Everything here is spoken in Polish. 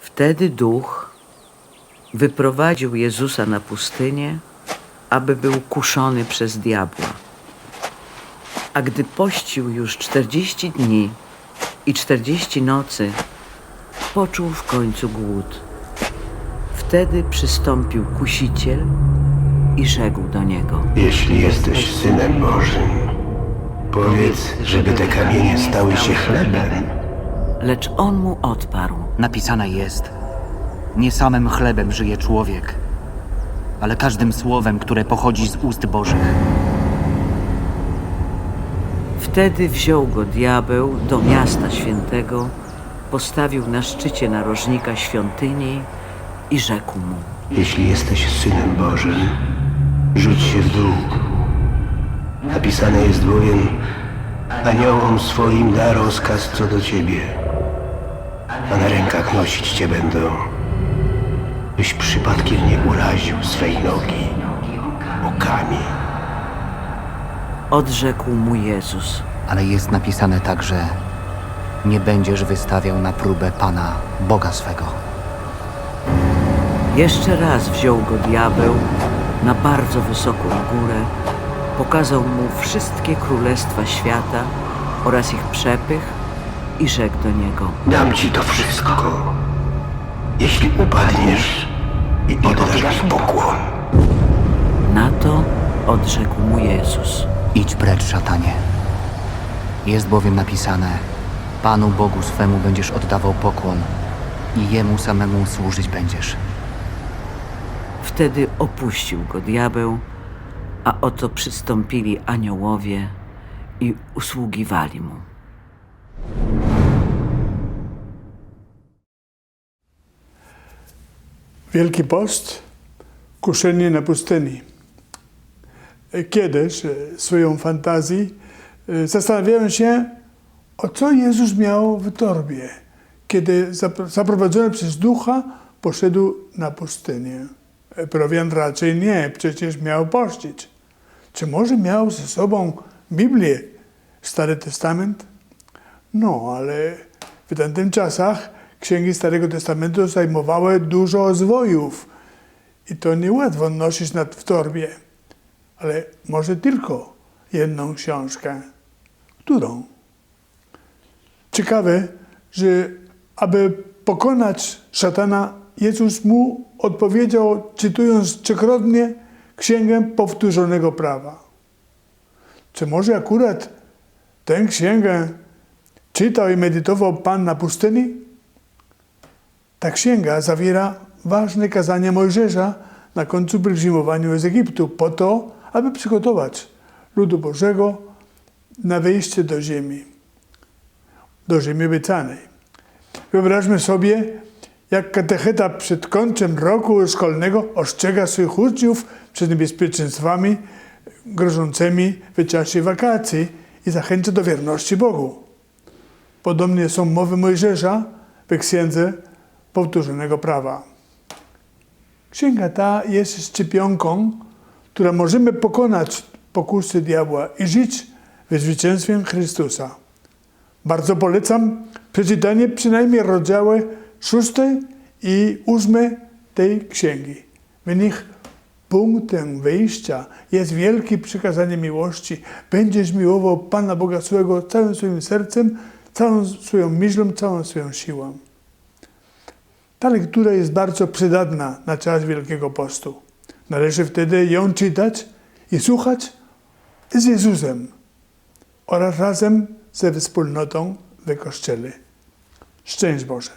Wtedy duch wyprowadził Jezusa na pustynię, aby był kuszony przez diabła. A gdy pościł już czterdzieści dni i czterdzieści nocy, poczuł w końcu głód. Wtedy przystąpił kusiciel i rzekł do niego: Jeśli jesteś synem Bożym, powiedz, żeby te kamienie stały się chlebem. Lecz on mu odparł: Napisane jest: Nie samym chlebem żyje człowiek, ale każdym słowem, które pochodzi z ust Bożych. Wtedy wziął go diabeł do miasta świętego, postawił na szczycie narożnika świątyni i rzekł mu: Jeśli jesteś synem Bożym, rzuć się w dół. Napisane jest bowiem, aniołom swoim da rozkaz co do ciebie, a na rękach nosić cię będą, byś przypadkiem nie uraził swej nogi o kamień. Odrzekł mu Jezus: Ale jest napisane także: Nie będziesz wystawiał na próbę Pana, Boga swego. Jeszcze raz wziął go diabeł na bardzo wysoką górę, pokazał mu wszystkie królestwa świata oraz ich przepych i rzekł do niego: Dam ci to wszystko, jeśli upadniesz i oddasz mi pokłon. Na to odrzekł mu Jezus: Idź precz, szatanie. Jest bowiem napisane: Panu Bogu swemu będziesz oddawał pokłon i jemu samemu służyć będziesz. Wtedy opuścił go diabeł, a oto przystąpili aniołowie i usługiwali mu. Wielki Post, kuszenie na pustyni. Kiedyś e, swoją fantazji e, zastanawiałem się, o co Jezus miał w torbie, kiedy zapro- zaprowadzony przez ducha poszedł na pustynię. E, Prowiant raczej nie, przecież miał pościć. Czy może miał ze sobą Biblię, Stary Testament? No, ale w tamtych czasach księgi Starego Testamentu zajmowały dużo zwojów i to niełatwo nosić nad w torbie. Ale może tylko jedną książkę. Którą? Ciekawe, że aby pokonać szatana, Jezus mu odpowiedział, czytując trzykrotnie księgę powtórzonego prawa. Czy może akurat tę księgę czytał i medytował Pan na pustyni? Ta księga zawiera ważne kazania Mojżesza na końcu pielgrzymowaniu z Egiptu, po to, aby przygotować ludu Bożego na wejście do ziemi, do ziemi obiecanej. Wyobraźmy sobie, jak katecheta przed końcem roku szkolnego ostrzega swoich uczniów przed niebezpieczeństwami grożącymi w czasie wakacji i zachęca do wierności Bogu. Podobnie są mowy Mojżesza w księdze powtórzonego prawa. Księga ta jest szczepionką, która możemy pokonać pokusy diabła i żyć we zwycięstwie Chrystusa. Bardzo polecam przeczytanie przynajmniej rozdziały szóstej i ósmej tej księgi. W nich punktem wyjścia jest wielkie przykazanie miłości. Będziesz miłował Pana Boga swego całym swoim sercem, całą swoją myślą, całą swoją siłą. Ta lektura jest bardzo przydatna na czas Wielkiego Postu. Należy wtedy ją czytać i słuchać z Jezusem oraz razem ze wspólnotą w Kościele. Szczęść Boże.